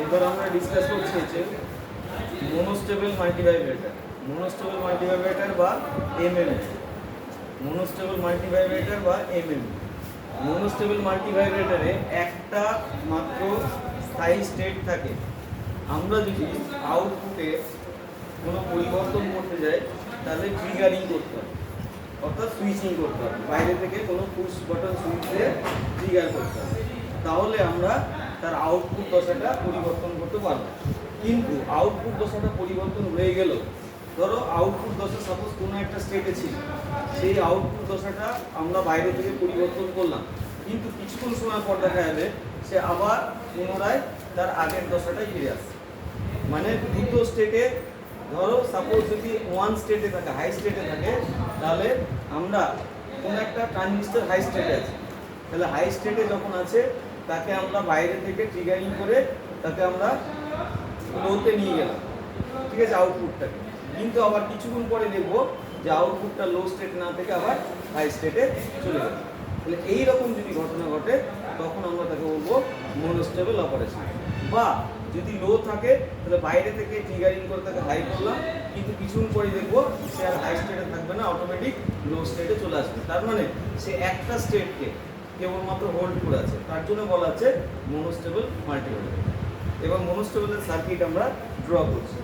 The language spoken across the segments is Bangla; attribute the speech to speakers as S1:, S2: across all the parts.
S1: এবার আমরা ডিসকাস করছি হচ্ছে মনোস্টেবল মাল্টিভাইব্রেটার মনোস্টেবল মাল্টিভাইব্রেটার বা এমএম মনোস্টেবল মাল্টিভাইব্রেটার বা এমএম মনোস্টেবল মাল্টিভাইব্রেটারে একটা মাত্র স্থায়ী স্টেট থাকে। আমরা যদি আউটপুটে কোনো পরিবর্তন করতে যাই, তাহলে ট্রিগারিং করতে হবে। অর্থাৎ সুইচিং করতে হবে। বাইরে থেকে কোনো পুশ বাটন সুইচ দিয়ে ট্রিগার করতে হবে। তাহলে আমরা তার আউটপুট দশাটা পরিবর্তন করতে পারব। কিন্তু আউটপুট দশাটা পরিবর্তন হয়ে গেল। ধরো আউটপুট দশা সাপোজ কোনো একটা স্টেটে ছিল। সেই আউটপুট দশাটা আমরা বাইরে থেকে পরিবর্তন করলাম। কিন্তু কিছুক্ষণ সময় পর দেখা যাবে সে আবার পুনরায় তার আগের দশাটাই ফিরে আসে মানে দুটো স্টেটে ধরো সাপোজ যদি ওয়ান স্টেটে থাকে হাই স্টেটে থাকে, তাহলে আমরা কোনো একটা ট্রানজিস্টার হাই স্টেটে আছে। তাহলে হাই স্টেটে যখন আছে তাকে আমরা বাইরে থেকে ট্রিগারিং করে তাকে আমরা লোতে নিয়ে গেলাম। ঠিক আছে আউটপুটটাকে কিন্তু আবার কিছুক্ষণ পরে দেখব যে আউটপুটটা লো স্টেট না থেকে আবার হাই স্টেটে চলে গেল। তাহলে এইরকম যদি ঘটনা ঘটে, তখন আমরা তাকে বলব মনোস্টেবল অপারেশন বা যদি লো থাকে, তাহলে বাইরে থেকে ট্রিগারিং করে তাকে হাই করলাম, কিন্তু কিছুক্ষণ পরে দেখব সে আর হাই স্টেটে থাকবে না অটোমেটিক লো স্টেটে চলে আসবে। তার মানে সে একটা স্টেটকে কেবলমাত্র হোল্ড করে আছে। তার জন্য বলা আছে মনোস্টেবল মাল্টিপল। এবং মনোস্টেবলের সার্কিট আমরা ড্র করছি।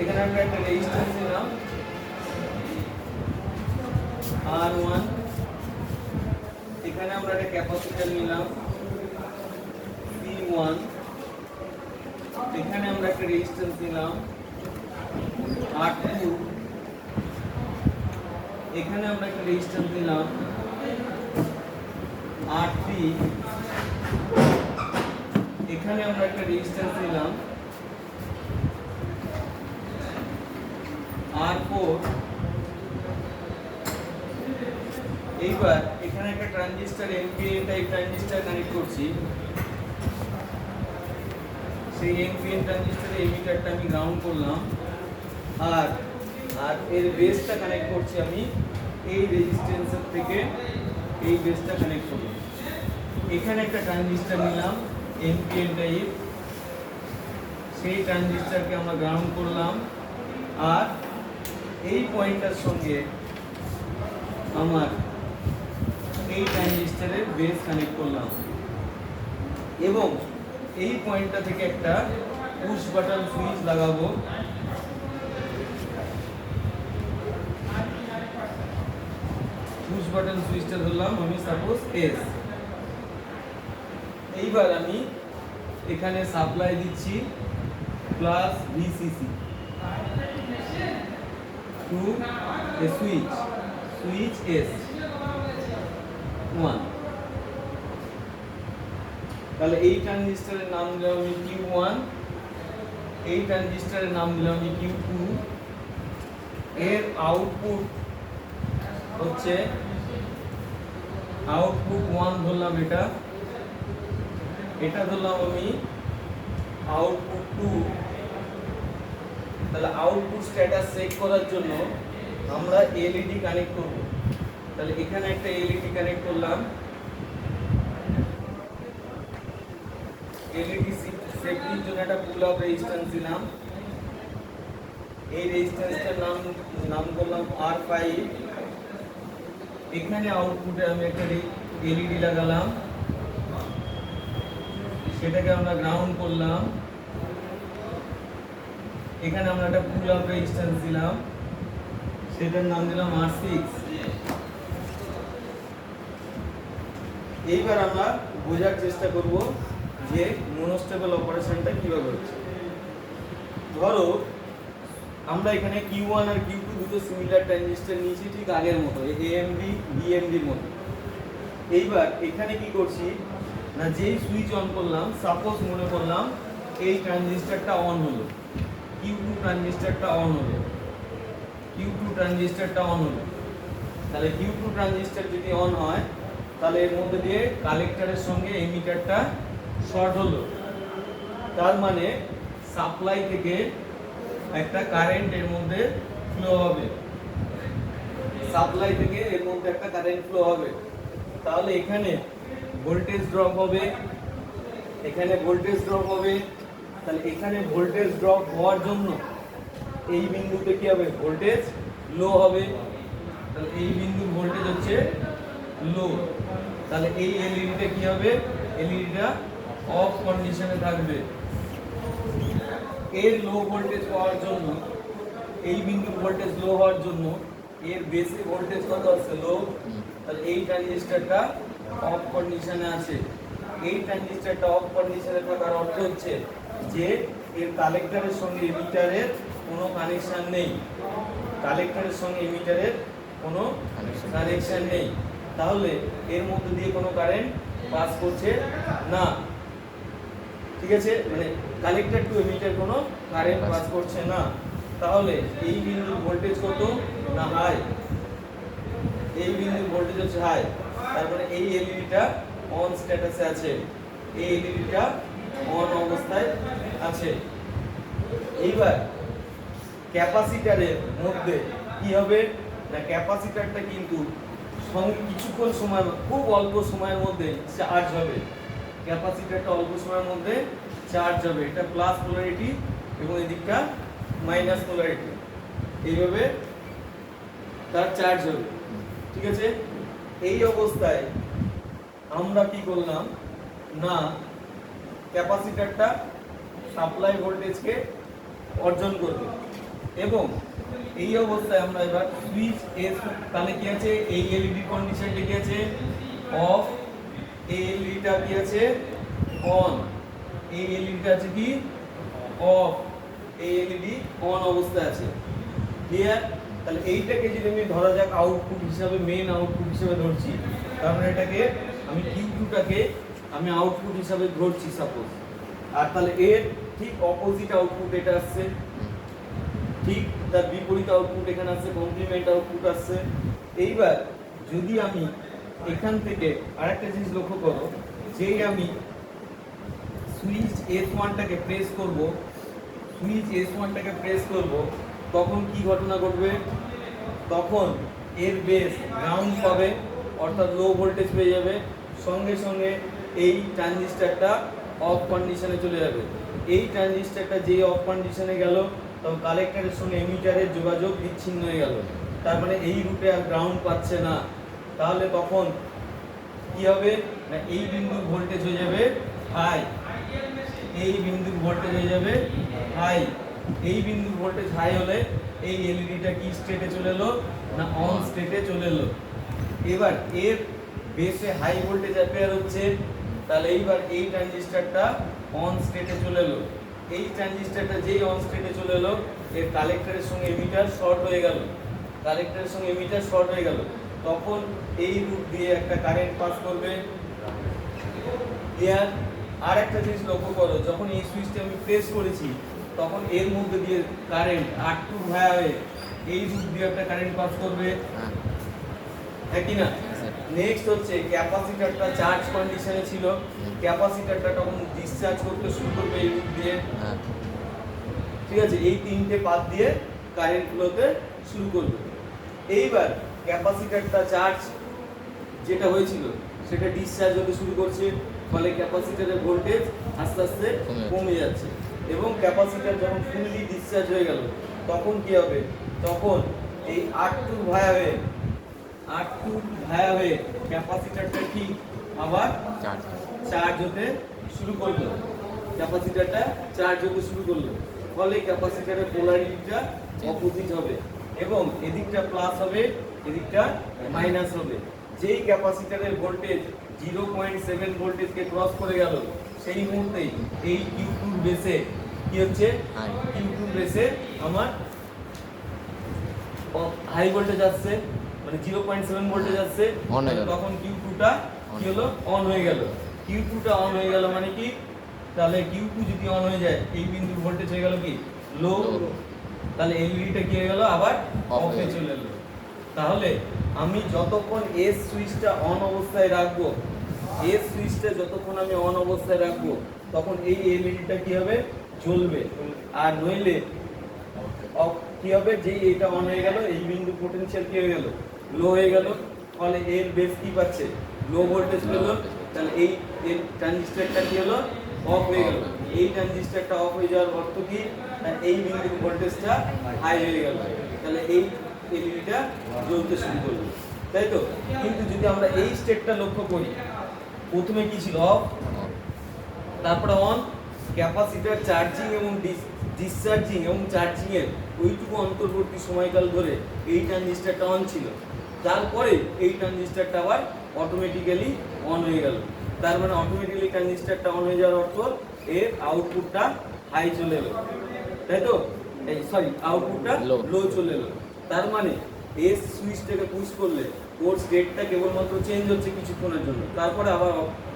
S1: এখানে আমরা একটা রেজিস্ট্যান্স নিলাম। আর ওয়ান এখানে আমরা একটা ক্যাপাসিটর নিলাম। সি ওয়ান এখানে আমরা একটা রেজিস্ট্যান্স নিলাম। আর টু এখানে আমরা একটা রেজিস্ট্যান্স নিলাম আর থ্রি এখানে আমরা একটা রেজিস্ট্যান্স নিলাম আর ফোর এইবার এখানে একটা transistor NPN type transistor connect করছি। সেই এনপিএন ট্রানজিস্টারে এমিটারটা আমি গ্রাউন্ড করলাম। আর আর এর বেসটা কানেক্ট করছি আমি এই রেজিস্ট্যান্সের থেকে এই বেসটা কানেক্ট করলাম এখানে একটা ট্রানজিস্টার নিলাম এনপিএন টাইপ সেই ট্রানজিস্টারকে আমরা গ্রাউন্ড করলাম। আর এই পয়েন্টটার সঙ্গে আমার এই ট্রানজিস্টারের বেস কানেক্ট করলাম। এবং এই পয়েন্টটা থেকে একটা পুশ বাটন সুইচ লাগাবো পুশ বাটন সুইচটা ধরলাম, আমি সাপোজ এস এইবার আমি এখানে সাপ্লাই দিচ্ছি plus VCC to a switch switch S one তাহলে এই ট্রানজিস্টারের নাম দিলাম আমি কিউ ওয়ান এই ট্রানজিস্টারের নাম দিলাম আমি কিউ টু এর আউটপুট হচ্ছে আউটপুট ওয়ান ধরলাম এটা। এটা ধরলাম আমি আউটপুট টু। তাহলে আউটপুট স্ট্যাটাস চেক করার জন্য আমরা এলইডি কানেক্ট করব। তাহলে এখানে একটা এলইডি কানেক্ট করলাম। এলইডি সেফটির জন্য একটা পুল আপ রেজিস্ট্যান্স দিলাম। এই রেজিস্ট্যান্সটার নাম নাম করলাম আর ফাইভ এখানে আউটপুটে আমি একটা এলইডি লাগালাম, সেটাকে আমরা গ্রাউন্ড করলাম। এখানে আমরা একটা পুল আপ রেজিস্ট্যান্স দিলাম। সেটার নাম দিলাম আর সিক্স এইবার আমরা বোঝার চেষ্টা করব যে মনোস্টেবল অপারেশনটা কীভাবে হচ্ছে। ধরো, আমরা এখানে কিউ ওয়ান আর কিউ দুটো সিমিলার ট্রানজিস্টার নিয়েছি, ঠিক আগের মতো এএমডি বিএমডির মতো। এইবার এখানে কি করছি, না যেই সুইচ অন করলাম সাপোজ মনে করলাম এই ট্রানজিস্টারটা অন হলো। কিউ টু ট্রানজিস্টারটা অন হলো। কিউ টু ট্রানজিস্টারটা অন হলো। তাহলে কিউ টু ট্রানজিস্টার যদি অন হয়, তাহলে এর মধ্যে দিয়ে কালেক্টরের সঙ্গে এমিটারটা শর্ট হলো। তার মানে সাপ্লাই থেকে একটা কারেন্ট এর মধ্যে ফ্লো হবে। সাপ্লাই থেকে এর মধ্যে একটা কারেন্ট ফ্লো হবে। তাহলে এখানে ভোল্টেজ ড্রপ হবে। এখানে ভোল্টেজ ড্রপ হবে। তাহলে এখানে ভোল্টেজ ড্রপ হওয়ার জন্য এই বিন্দুতে কি হবে? ভোল্টেজ লো হবে। তাহলে এই বিন্দুর ভোল্টেজ হচ্ছে লো তাহলে এই এলইডিটা কি হবে? এলইডিটা অফ কন্ডিশনে থাকবে। এর লো ভোল্টেজ পাওয়ার জন্য এই বিন্দু ভোল্টেজ লো হওয়ার জন্য এর বেসে ভোল্টেজ কত আছে? লো তাহলে এই ট্রানজিস্টরটা অফ কন্ডিশনে আছে। এই ট্রানজিস্টরটা অফ কন্ডিশনে থাকার অর্থ হচ্ছে যে এর কালেক্টরের সঙ্গে এমিটারের কোনো কানেকশন নেই। কালেক্টরের সঙ্গে এমিটারের কোনো. কানেকশন নেই। তাহলে এর মধ্যে দিয়ে কোনো কারেন্ট পাস করছে না। ঠিক আছে? মানে কালেক্টর টু এমিটার কোনো কারেন্ট পাস করছে না। তাহলে এই বিন্দুর ভোল্টেজ কত না হাই এই বিন্দুর ভোল্টেজ হচ্ছে হাই তারপরে এই এলইডিটা অন স্ট্যাটাসে আছে। এই এলইডিটা অন অবস্থায় আছে। এইবার ক্যাপাসিটারের মধ্যে কি হবে? না ক্যাপাসিটারটা কিন্তু সঙ্গে কিছুক্ষণ সময় খুব অল্প সময়ের মধ্যে চার্জ হবে। ক্যাপাসিটারটা অল্প সময়ের মধ্যে চার্জ হবে। এটা প্লাস পোলারিটি এবং এদিকটা মাইনাস পোলারিটি এইভাবে তার চার্জ হবে। ঠিক আছে? এই অবস্থায় আমরা কি করলাম? না ক্যাপাসিটারটা সাপ্লাই ভোল্টেজকে অর্জন করবে। এবং এই অবস্থায় আমরা এবার সুইচ এস তাহলে কি আছে? এই এলইডি কন্ডিশন কি আছে? অফ এই এলইডিটা কি আছে? অন এই এলইডিটা আছে কি? অফ এই এলইডি অন অবস্থায় আছে। ক্লিয়ার তাহলে এইটাকে যদি আমি ধরা যাক আউটপুট হিসাবে মেন আউটপুট হিসাবে ধরছি মানে এটাকে আমি কিউ টুটাকে আমি আউটপুট হিসাবে ধরছি সাপোজ আর তাহলে এর ঠিক অপোজিট আউটপুট এটা আসছে। ঠিক তার বিপরীত আউটপুট এখানে আসছে কমপ্লিমেন্ট আউটপুট আসছে। এইবার যদি আমি এখান থেকে আরেকটা জিনিস লক্ষ্য করো, যেই আমি সুইচ এস ওয়ানটাকে প্রেস করব সুইচ এস ওয়ানটাকে প্রেস করব, তখন কি ঘটনা ঘটবে? তখন এর বেস গ্রাউন্ড পাবে, অর্থাৎ লো ভোল্টেজ পেয়ে যাবে, সঙ্গে সঙ্গে এই ট্রানজিস্টারটা অফ কন্ডিশনে চলে যাবে। এই ট্রানজিস্টারটা যেই অফ কন্ডিশনে গেল, তখন কালেক্টরের সঙ্গে এমিটারের যোগাযোগ বিচ্ছিন্ন হয়ে গেল। তার মানে এই রুটে আর গ্রাউন্ড পাচ্ছে না। তাহলে তখন কি হবে? না, এই বিন্দুর ভোল্টেজ হয়ে যাবে হাই এই বিন্দুর ভোল্টেজ হয়ে যাবে হাই এই বিন্দু ভোল্টেজ হাই হলে এই এলইডিটা কি স্টেটে চলে এলো না অন স্টেটে চলে এলো? এবার এর বেসে হাই ভোল্টেজ অ্যাপেয়ার হচ্ছে, তাহলে এইবার এই ট্রানজিস্টরটা অন স্টেটে চলে এলো। এই ট্রানজিস্টরটা যেই অন স্টেটে চলে এলো, এর কালেক্টরের সঙ্গে এমিটার শর্ট হয়ে গেল। কালেক্টরের সঙ্গে এমিটার শর্ট হয়ে গেল। তখন এই রুট দিয়ে একটা কারেন্ট পাস করবে। আর একটা জিনিস লক্ষ্য করো, যখন এই সুইচটা আমি প্রেস করেছি তখন এর মধ্যে দিয়ে কারেন্ট আর টু ভায়া হয়ে এই রুট দিয়ে একটা কারেন্ট পাস করবে।
S2: হ্যাঁ।
S1: হ্যাঁ কি না? নেক্সট হচ্ছে ক্যাপাসিটারটা চার্জ কন্ডিশনে ছিল। ক্যাপাসিটারটা তখন ডিসচার্জ করতে শুরু করবে এই রুট দিয়ে।
S2: হ্যাঁ।
S1: ঠিক আছে? এই তিনটে পাত দিয়ে কারেন্ট ফ্লোতে শুরু করবে। এইবার ক্যাপাসিটারটা চার্জ যেটা হয়েছিল সেটা ডিসচার্জ হতে শুরু করছে। ফলে ক্যাপাসিটারের ভোল্টেজ আস্তে আস্তে
S2: কমে যাচ্ছে।
S1: এবং ক্যাপাসিটার যখন ফুললি ডিসচার্জ হয়ে গেল তখন কি হবে? তখন এই আর টু ভায়া হয়ে আর টু ভায়া হয়ে ক্যাপাসিটারটা কি আবার
S2: চার্জ
S1: চার্জ হতে শুরু করল। ক্যাপাসিটারটা চার্জ হতে শুরু করল। ফলে ক্যাপাসিটারের পোলারিটিটা অপোজিট হবে এবং এদিকটা প্লাস হবে এদিকটা মাইনাস হবে। যেই ক্যাপাসিটারের ভোল্টেজ জিরো পয়েন্ট সেভেন ভোল্টেজকে ক্রস করে গেল সেই মুহূর্তেই এই টুর বেসে কি হচ্ছে? টুর বেসে আমার হাই ভোল্টেজ আসছে মানে জিরো পয়েন্ট সেভেন ভোল্টেজ আসছে
S2: গেল।
S1: তখন কিউ টুটা কি হলো? অন হয়ে গেল। কিউ টুটা অন হয়ে গেল মানে কি? তাহলে কিউ টু যদি অন হয়ে যায় এই বিন্দুর ভোল্টেজ হয়ে গেল কি? লো। তাহলে এলইডিটা কি হয়ে গেল? আবার অফে
S2: হয়ে
S1: চলে এলো। তাহলে আমি যতক্ষণ এস সুইচটা অন অবস্থায় রাখব এস সুইচটা যতক্ষণ আমি অন অবস্থায় রাখব, তখন এই এলইডিটা কি হবে? জ্বলবে। আর নইলে কি হবে? যেই এটা অন হয়ে গেল, এই বিন্দু পোটেনশিয়াল কি হয়ে গেল? লো হয়ে গেল। ফলে এর বেস কি পাচ্ছে? লো ভোল্টেজ পেল। তাহলে এই এর ট্রানজিস্টরটা কি হলো? অফ হয়ে গেল। এই ট্রানজিস্টরটা অফ হয়ে যাওয়ার অর্থ কি? এই বিন্দুর ভোল্টেজটা হাই হয়ে গেল। তাহলে এই এলইডিটা জ্বলতে শুরু করল। তাই তো? কিন্তু যদি আমরা এই স্টেটটা লক্ষ্য করি প্রথমে কি ছিল? অফ তারপরে অন ক্যাপাসিটার চার্জিং এবং ডিসচার্জিং এবং চার্জিং এর ওইটুকু অন্তর্বর্তী সময়কাল ধরে এই ট্রানজিস্টারটা অন ছিল। তারপরে এই ট্রানজিস্টারটা আবার অটোমেটিক্যালি অন হয়ে গেল। তার মানে অটোমেটিক্যালি ট্রানজিস্টারটা অন হয়ে যাওয়ার অর্থ এর আউটপুটটা হাই চলে এলো। তাই তো? এই সরি আউটপুটটা লো চলে এলো। তার মানে এস সুইচটাকে পুশ করলে ওর ডেটটা কেবলমাত্র চেঞ্জ হচ্ছে কিছুক্ষণের জন্য। তারপরে আবার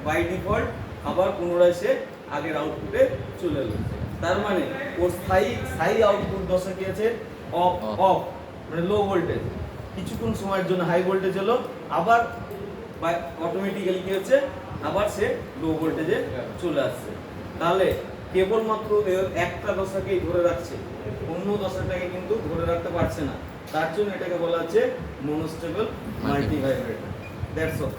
S1: বাই ডিফল্ট আবার পুনরায় সে আগের আউটপুটে চলে এলো। তার মানে ওর স্থায়ী স্থায়ী আউটপুট দশা কি আছে? অফ অফ মানে লো ভোল্টেজ কিছুক্ষণ সময়ের জন্য হাই ভোল্টেজ হলো আবার অটোমেটিক্যালি কি হচ্ছে? আবার সে লো ভোল্টেজে চলে আসছে। তাহলে কেবলমাত্র একটা দশাকেই ধরে রাখছে অন্য দশাটাকে কিন্তু ধরে রাখতে পারছে না। তার জন্য এটাকে বলা হচ্ছে মনোস্টেবল মাল্টিভাইব্রেটার দ্যাটস অল